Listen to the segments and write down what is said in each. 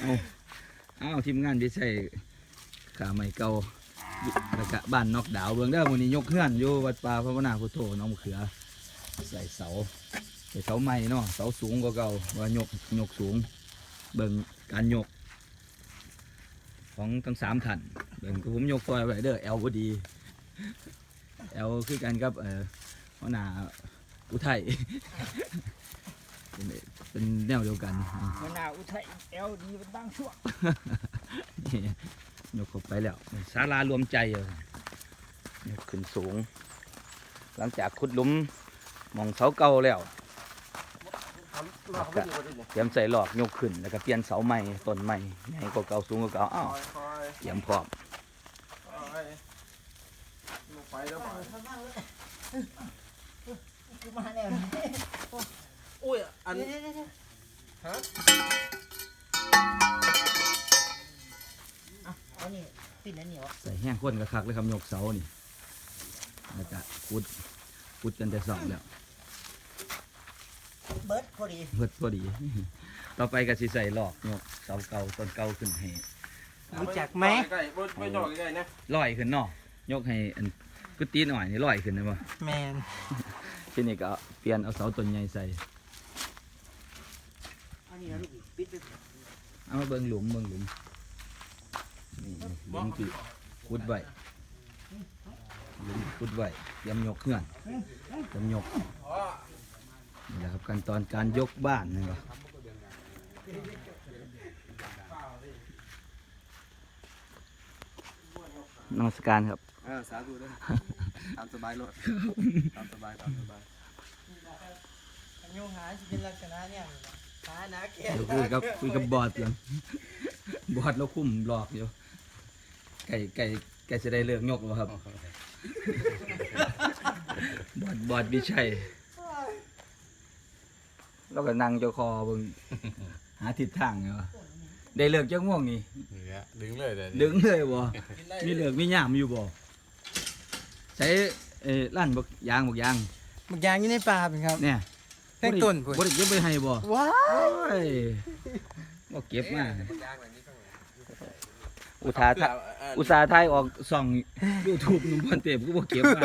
เอาเอาทีมงานที่ใส่ขาใหม่เก่าแล้วก็บ้านนอกดาวเบิ่งเด้อมื้อนี้ยกเฮือนอยู่วัดป่าพระวนาพุทโธน้องมะเขือ ใส่เสาใส่เสาใหม่เนาะเสาสูงกว่าเก่าว่ายกยกสูง เบิ่งการยก ของทั้งสามท่านเบิ่งผมยกซอยไว้เด้อแอลพอดีแอลคือกันกับเอ่อหัวหน้าอุทัย เป็นเป็นแนวเดียวกันมะนาวอุทัยเอลดีเป็นบางช่วงนี่ยกเข้าไปแล้วศาลารวมใจเลยยกขึ้นสูง หลังจากขุดหลุมหมองเสาเก่าแล้วเราเขาไม่อยู่คนอื่นเตรียมใส่หลอกยกขึ้นแล้วก็เปลี่ยนเสาใหม่ต้นใหม่ใหญ่กว่าเก่าสูงกว่าเก่าอ้าวคอยเตรียมพร้อมคอยลงไปแล้วไปกูมาแล้ว อุ้ยอันเดี๋ยวเดี๋ยวเดี๋ยวฮะเอาเอานี่ปิดอันเหนียวใส่แห้งข้นกระคักเลยครับยกเสานี่แล้วก็ขุดขุดกันแต่สองแล้ว เบิร์ดพอดีเพิดพอดี ต่อไปก็สิใส่หลอกยกเสาเก่าต้นเก่าขึ้นให้รู้จักไหมใกล้ๆไม่จอดใกล้ๆนะลอยขึ้นเนาะยกให้อันกุฏิหน่อยนี่ลอยขึ้นได้บ่แมน ทีนี้ก็เปลี่ยนเอาเสาต้นใหญ่ใส่อั นนี้นะลูกปิดไปเอามาเบิ่งหลุมเบิ่งหลุมนี่หลุมที่ขุดไว้หลุมขุดไว้เตรียมยกเคลื่อนเตรียมยกนี่แหละครับขั้นตอนการยกบ้านนะครับนมัสการครับเออสาธุด้วยตามสบายรถตามสบายตามสบายอันโยงหาสิเป็นลักษณะเนี่ยหาหนาแก่ เดี๋ยวคุยกับคุยกับบอดยังบอดเราคุ้มหลอกอยู่ ไก่ไก่ไก่จะได้เลิกยกแล้วครับ บอดบอดวิชัยแล้วก็นั่งเจ้าคอเบิ่งหาทิศทางไงวะได้เลิกจักม่วงนี่เนี่ยดึงเลยเดี๋ยวดึงเลยบ่มีเลิกมีหยามอยู่บ่ใช้เอ่อร้านบักยางบักยางหมึกยางอยู่ในป่าเป็นครับ เนี่ย แป้งต้นพุ่น บ่ได้เก็บไปให้บ่ว้าโอ้ยบ่เก็บมาอุทาทะอุตสาห์ไทยออกส่อง YouTube หนุ่มพรเต็มก็บ่เก็บมา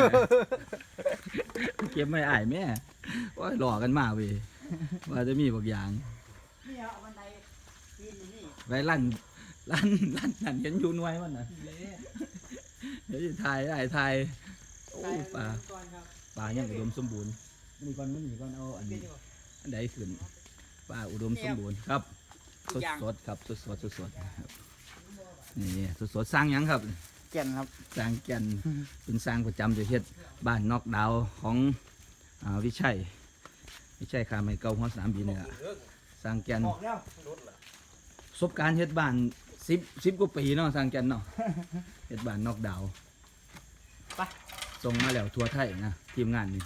เก็บไม่อายแม่โอ้ยหลอกกันมาเว้ยว่าจะมีบางอย่างนี่เอาบันไดปีนอยู่นี่ไว้ลั่นลั่นลั่นนั่นเห็นอยู่หน่วยมันน่ะเดี๋ยวสิถ่ายได้ถ่ายโอ้ยปลาก่อนครับปลายังอุดมสมบูรณ์ นี่ก่อนมันนี่ก่อนเอาอันนี้อันใดขึ้นปลาอุดมสมบูรณ์ครับสดสดๆครับสดสดสดสดๆครับนี่สดสดๆสร้างหยังครับแก่นครับสร้างแก่นเป็นสร้างประจำอยู่เฮ็ดบ้านนอกดาวของอาวิชัยวิชัยคาไม่เก่าหัวสนามบินเนี่ยสร้างแก่นออกแล้วประสบการณ์เฮ็ดบ้านสิบสิบกว่าปีเนาะสร้างแก่นเนาะเฮ็ดบ้านนอกดาวส่งมาแล้วทั่วไทยนะทีมงานนี่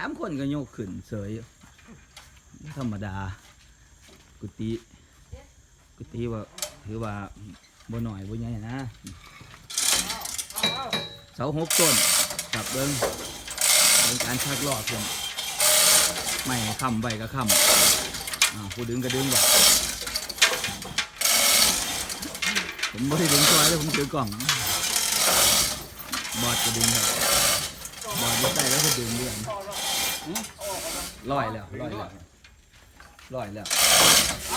สามคนก็โยกขึ้นเสยธรรมดา กุฏิกุฏิว่าถือว่าบ่หน่อยบ่ใหญ่นะเสาหกต้นกับเบิ้งเป็นการชักลอกผมไม่ค้ำใบก็ค้ำผู้ดึงก็ดึงแบบผมไม่ได้ดึงซอยเลยผมถือกล่อง บอดก็ดึงครับบอดไม่ใส่แล้วก็ดึงเรื่อง ลอยแล้วลอยแล้วลอยแล้วโ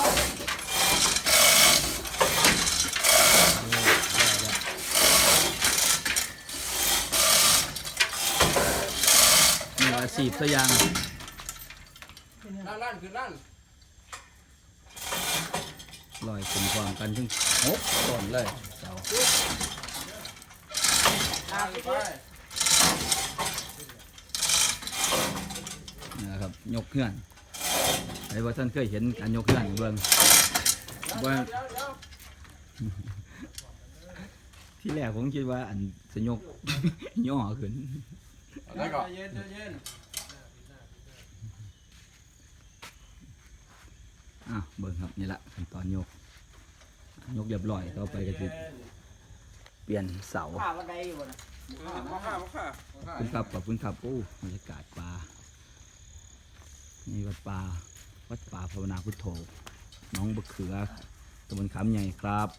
อ้ลอยแล้วมีอาชีพตัวอย่างลั่นลั่นคือลั่นลอยขึ้นพร้อมกันถึงหกต้นเลยเสาตามไปนะ ครับยกเคลื่อนไอ้ว่าท่านเคยเห็นการยกเคลื่อนเบิ่งเบิ่งเดี๋ยวเดี๋ยวที่แรกผมคิดว่าอันสยกย่อขึ้นใจเย็นใจเย็นอะเบิ่งครับนี่ละขั้นตอนยก ยกเรียบร้อยต่อไปก็จะเปลี่ยนเสาป่าบันไดอยู่บนมาข้ามาข้าขอบคุณครับขอบคุณครับโอ้บรรยากาศป่า นี่วัดป่าวัดป่าภาวนาพุทโธน้องบะเขือตำบลขามใหญ่ครับ